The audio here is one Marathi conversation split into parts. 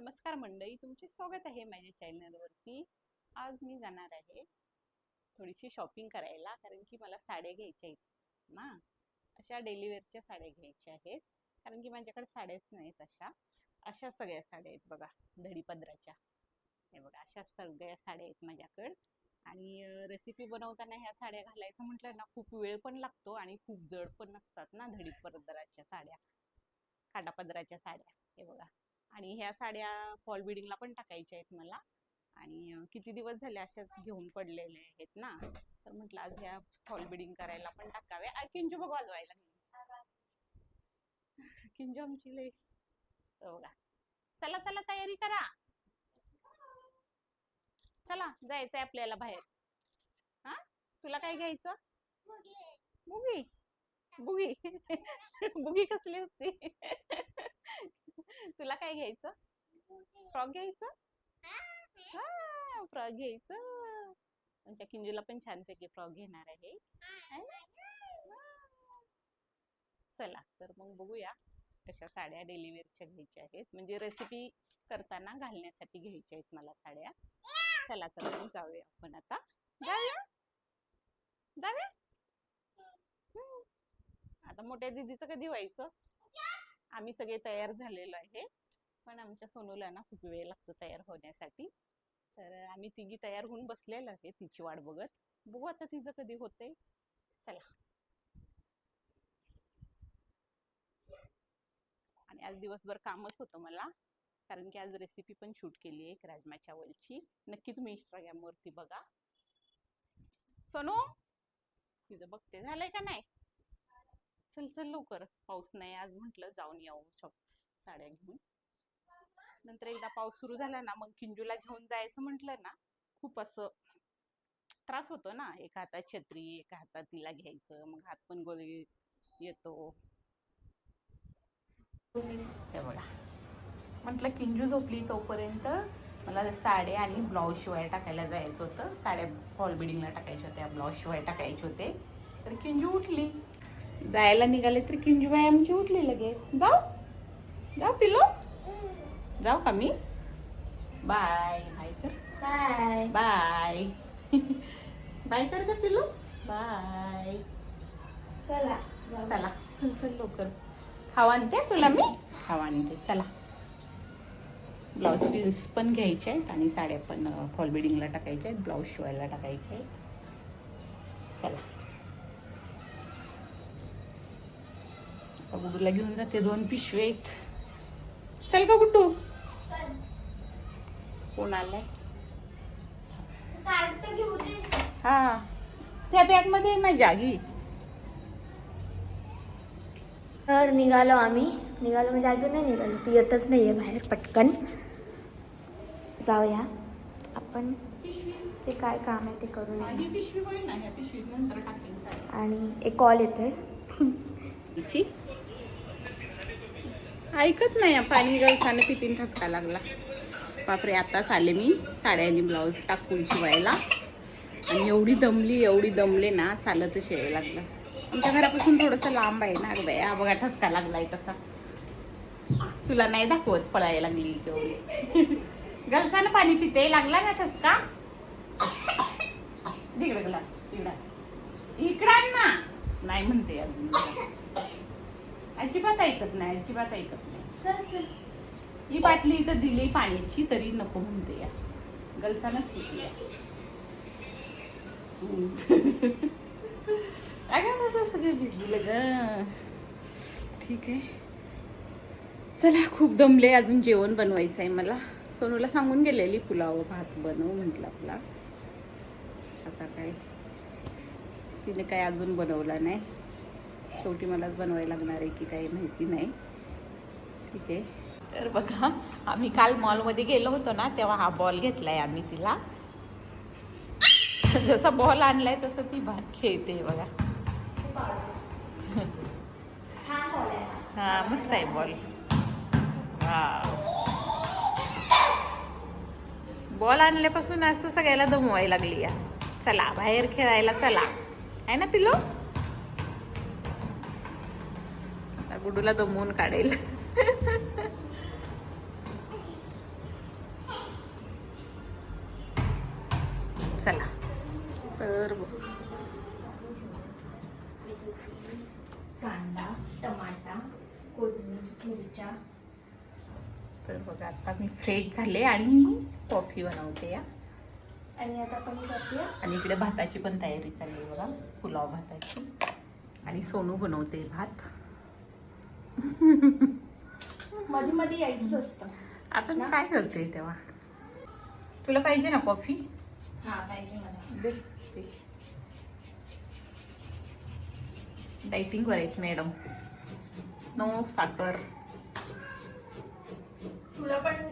नमस्कार मंडळी तुमचे स्वागत आहे माझ्या चॅनलवरती आज मी जाणार आहे थोडीशी शॉपिंग करायला कारण की मला साड्या घ्यायच्या आहेत ना. अशा डेलीवेअरच्या साड्या घ्यायच्या आहेत कारण की माझ्याकडे साड्याच नाहीत अशा. अशा सगळ्या साड्या आहेत बघा धडी पदराच्या हे बघा अशा सगळ्या साड्या आहेत माझ्याकडे. आणि रेसिपी बनवताना ह्या साड्या घालायचं म्हटलं ना खूप वेळ पण लागतो आणि खूप जड पण नसतात ना धडी पदराच्या साड्या. काटापदराच्या साड्या. हे बघा आणि ह्या साड्या फॉल बिडिंगला पण टाकायच्या आहेत मला. आणि किती दिवस झाले अशाच घेऊन पडलेले आहेत ना तर म्हटलं आज ह्या फॉल बिडिंग करायला पण टाकाव्या. किंजू बघ वाजवायला किंजू आमची लई हो बघा चला चला तयारी करा. चला जायचंय आपल्याला बाहेर. हा? तुला काय घ्यायचं? बुगी बुगी बुगी कसली असते? काय घ्यायचं? फ्रॉक घ्यायचं? हा फ्रॉक घ्यायचं. आमच्या किंजूला पण छानपैकी फ्रॉक घेणार आहे. चला तर मग बघूया कशा साड्या डेलिव्हरीच्या घ्यायच्या आहेत. म्हणजे रेसिपी करताना घालण्यासाठी घ्यायच्या आहेत मला साड्या. चला तर मग जाऊया आपण आता. जाऊया? जाऊया? आता मोठ्या दीदीचं कधी व्हायचं? आम्ही सगळे तयार झालेलो आहे. पण आमच्या सोनूला ना खूप वेळ लागतो तयार होण्यासाठी. तर आम्ही तिघी तयार होऊन बसलेलं आहे तिची वाट बघत. बघू आता तिचं कधी होते चला. आणि आज दिवसभर कामच होतं मला. कारण की आज रेसिपी पण शूट केली आहे एक राजमा चावलची नक्की तुम्ही इंस्टाग्राम वरती बघा. सोनू तिचं बघते. झालंय का नाही? चल चल लवकर. पाऊस नाही आज म्हटलं जाऊन येऊ. शॉप साड्या घेऊन. नंतर एकदा पाऊस सुरू झाला ना मग किंजूला घेऊन जायचं म्हटलं ना खूप असं त्रास होतो ना. एका हातात छत्री एका हातात तिला घ्यायचं मग हात पण गोळी येतो. बघा म्हटलं किंजू झोपली तोपर्यंत मला साड्या आणि ब्लाऊज शिवाय टाकायला जायचं होतं. साड्या हॉल बिडिंगला टाकायच्या होत्या ब्लाऊज शिवाय टाकायचे होते. तर किंजू उठली. जायला निघाले तर किंजू बाई आमची उठली लगेच. जाऊ. जाऊ पिलो जाऊ का मी? बाय. बाय कर बाय. बाय. बाय कर का पिलो बाय. चला. चला. चल चल लवकर. खावा आणते तुला मी? खावा आणते. चला. ब्लाऊज पीस पण घ्यायचे आहेत आणि साड्या पण फॉल बिडिंगला टाकायच्या आहेत ब्लाऊज शिवायला टाकायचे आहेत. चला. गुड्डूला घेऊन जाते दोन पिशवे आहेत. चल का गुड्डू. कोण आलाय हा. त्या बॅगमध्ये माझ्या घे तर निघालो आम्ही. निघालो म्हणजे अजून नाही निघालो. ती येतच नाहीये बाहेर पटकन. जाऊया. आपण जे काय काम आहे ते ना साड्या. आणि एक कॉल येतोय. ऐकत नाही पाणी गळसाने पितीन ठसका लागला. बापरे आताच आले मी साड्या आणि ब्लाऊज टाकून शिवायला. आणि एवढी दमली एवढी दमले ना चालतच यायला लागलं. आमच्या घरापासून थोडंसं लांब आहे ना बाई. हा बघा ठसका लागलाय कसा. तुला नाही दाखवत पळायला लागली केवढी गलसानं पाणी पिते लागला ना ठसका? तिकडे ग्लास इकडा. इकडं ना. नाही म्हणते अजून. अजिबात ऐकत नाही अजिबात ऐकत नाही. ही बाटली इथं दिली पाण्याची तरी नको म्हणते या. गलसानच पिती या. अगं माझं सगळं भिजलं ग? ठीक आहे. चला खूप दमले अजून जेवण बनवायचं आहे मला. सोनूला सांगून गेलेली पुलाव भात बनव म्हटलं आपला. आता काय? तिने काय अजून बनवला नाही. शेवटी मलाच बनवायला लागणार आहे की काही माहिती नाही. ठीक आहे. तर बघा आम्ही काल मॉलमध्ये गेलो होतो ना तेव्हा हा बॉल घेतलाय आम्ही तिला. जसा बॉल आणलाय तसं ती भात खेळते बघा. हा मस्त आहे बॉल. बॉल आणल्यापासून असं सगळ्याला दमवाय लागली या. चला बाहेर खेळायला चला. आहे ना पिलो गुडूला दमवून काढेल. चला. तर बघ. कांदा टमाटा कोथिंबीर मिरच्या. तर बघा आता मी फ्रेश झाले आणि कॉफी बनवते या. आणि आता आपण करूया. आणि इकडे भाताची पण तयारी चालली आहे बघा पुलाव भाताची. आणि सोनू बनवते भात. मध्ये मध्ये यायचं असतं. आता मी काय करते तेव्हा? तुला पाहिजे ना कॉफी? हा पाहिजे मला दे. डायटिंग करायचं मॅडम नो साखर. तुला पण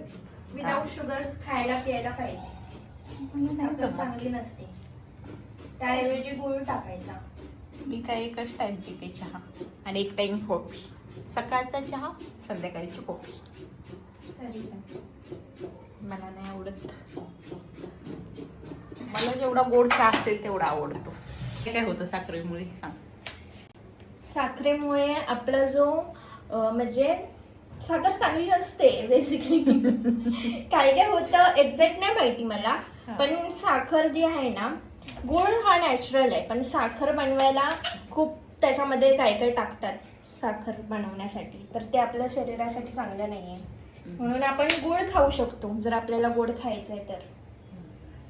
विदाऊट शुगर खायला प्यायला पाहिजे. साखर चांगली नसते. त्याऐवजी गुळ टाकायचा. मी काय एकच टाइम पिते चहा आणि एक टाइम कॉफी सकाळचा चहा संध्याकाळची कॉफी मला नाही आवडत. मला जेवढा गोड चहा असेल तेवढा आवडतो. हे काय होतं साखरेमुळे? सांग. साखरेमुळे आपला जो म्हणजे साखर चांगली नसते बेसिकली काय काय होतं एक्झॅक्ट नाही माहिती मला. पण साखर जी आहे ना गुळ हा नॅचरल आहे पण साखर बनवायला खूप त्याच्यामध्ये काय काय टाकतात साखर बनवण्यासाठी तर ते आपल्या शरीरासाठी चांगलं नाही आहे म्हणून आपण गुळ खाऊ शकतो जर आपल्याला गोड खायचं आहे तर.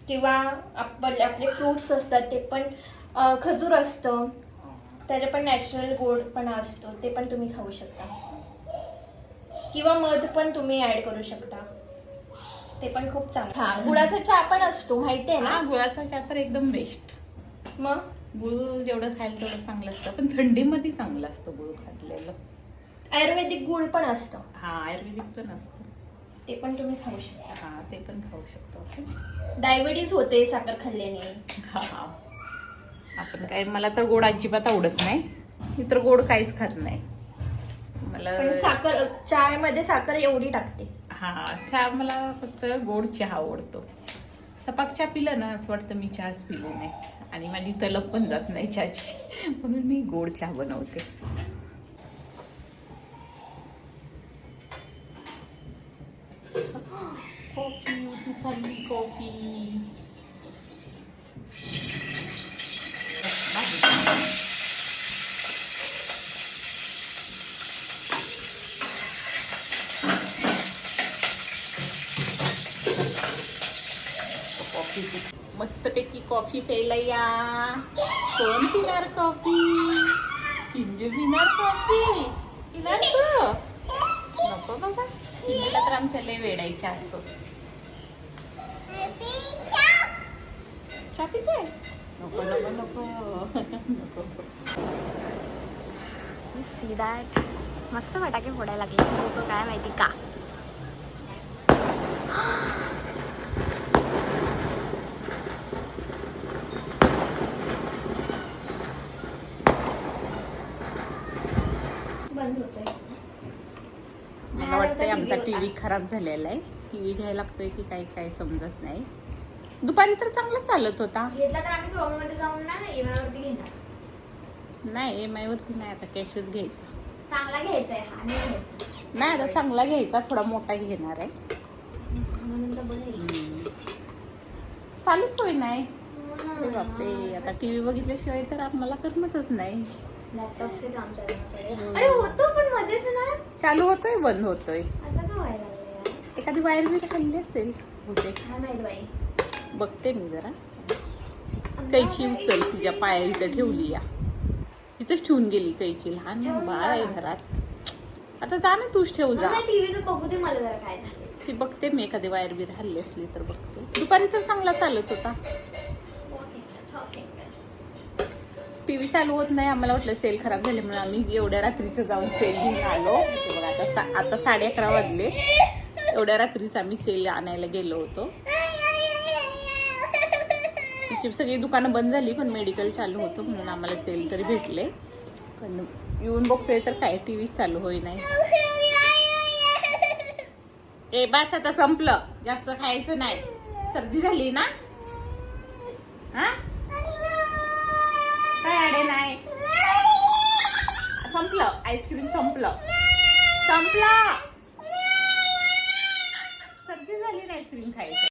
किंवा आपले आपले फ्रुट्स असतात ते पण अं, खजूर असतं. त्याचे पण नॅचरल गोडपणा असतो. ते पण तुम्ही खाऊ शकता. किंवा मध पण तुम्ही ऍड करू शकता. ते पण खूप चांगलं. हा. गुळाचा चहा पण असतो माहिती आहे हा ना गुळाचा चहा तर एकदम बेस्ट मग? गुळ जेवढं खायला तेवढं चांगलं असतं. पण थंडीमध्ये चांगलं असतं गुळ खाल्लेलं. आयुर्वेदिक गुळ पण असतं. हा आयुर्वेदिक पण असतं. ते पण तुम्ही खाऊ शकता. हा ते पण खाऊ शकतो. डायबिटीज होते साखर खाल्ल्याने हा हा. आपण काय मला तर गोड अजिबात आवडत नाही. मी तर गोड काहीच खात नाही. मला पण साखर चायमध्ये साखर एवढी टाकते. हा चहा मला फक्त गोड चहा आवडतो. सपाक चहा पिलं ना असं वाटतं मी चहाच पिले नाही. आणि माझी तलप पण जात नाही चहाची. म्हणून मी गोड चहा बनवते. कॉफी कॉफी कॉफी मस्तपैकी कॉफी प्यायला या. कोण पिणार कॉफी किंजू पिणार कॉफी पिणार तू? नको बाबा तर आमच्या लय वेडायच्या असतो सी दॅट मस्त फटाके फोडायला लागले लोक काय माहिती का बंद होतंय. मला वाटतंय आमचा टीव्ही खराब झालेला आहे. टीव्ही घ्यायला लागतोय की काय काय समजत नाही. दुपारी तर चांगला चालत होता. घेतला तर आम्ही क्रोममध्ये जाऊन ना एम वरती घेणार. नाही एम वरती नाही आता कॅशच घ्यायचा. चांगला घ्यायचा आहे हा नाही घ्यायचा. नाही आता चांगला घ्यायचा थोडा मोठा घेणार आहे. म्हणून तर. चालूच होई नाही. अरे बापरे आता टीव्ही बघितल्याशिवाय तर आम्हाला करमतच नाही. लॅपटॉपचे काम चालू अरे होतो पण मध्येच ना. चालू होतोय बंद होतोय. असं का व्हायला लागलं यार? एखादी वायर बी खाल्ली असेल होते बघते मी जरा. कैची उचल तिच्या पाया इथं ठेवली या. इथंच ठेवून गेली कैची. लहान बाळ आहे. घरात. आता जा ना तूच ठेव जा. ती बघते मी एखादी वायर बीर हल्ली असली तर बघते. दुपारी तर चांगला चालत होता. टीव्ही चालू होत नाही. आम्हाला वाटलं सेल खराब झाले म्हणून आम्ही एवढ्या रात्रीचं जाऊन सेल घेऊन आलो. आता सा आता साडे अकरा वाजले. एवढ्या रात्रीच आम्ही सेल आणायला गेलो होतो. तशी सगळी दुकानं बंद झाली पण मेडिकल चालू होतं म्हणून आम्हाला सेल तरी भेटले. पण येऊन बघतोय तर काय टी व्ही चालू होई नाही ए बस आता संपलं. जास्त खायचं नाही. सर्दी झाली ना? हा? काय अडे नाही. संपलं. आईस्क्रीम संपलं. संपलं. सर्दी झाली ना आईस्क्रीम खायचं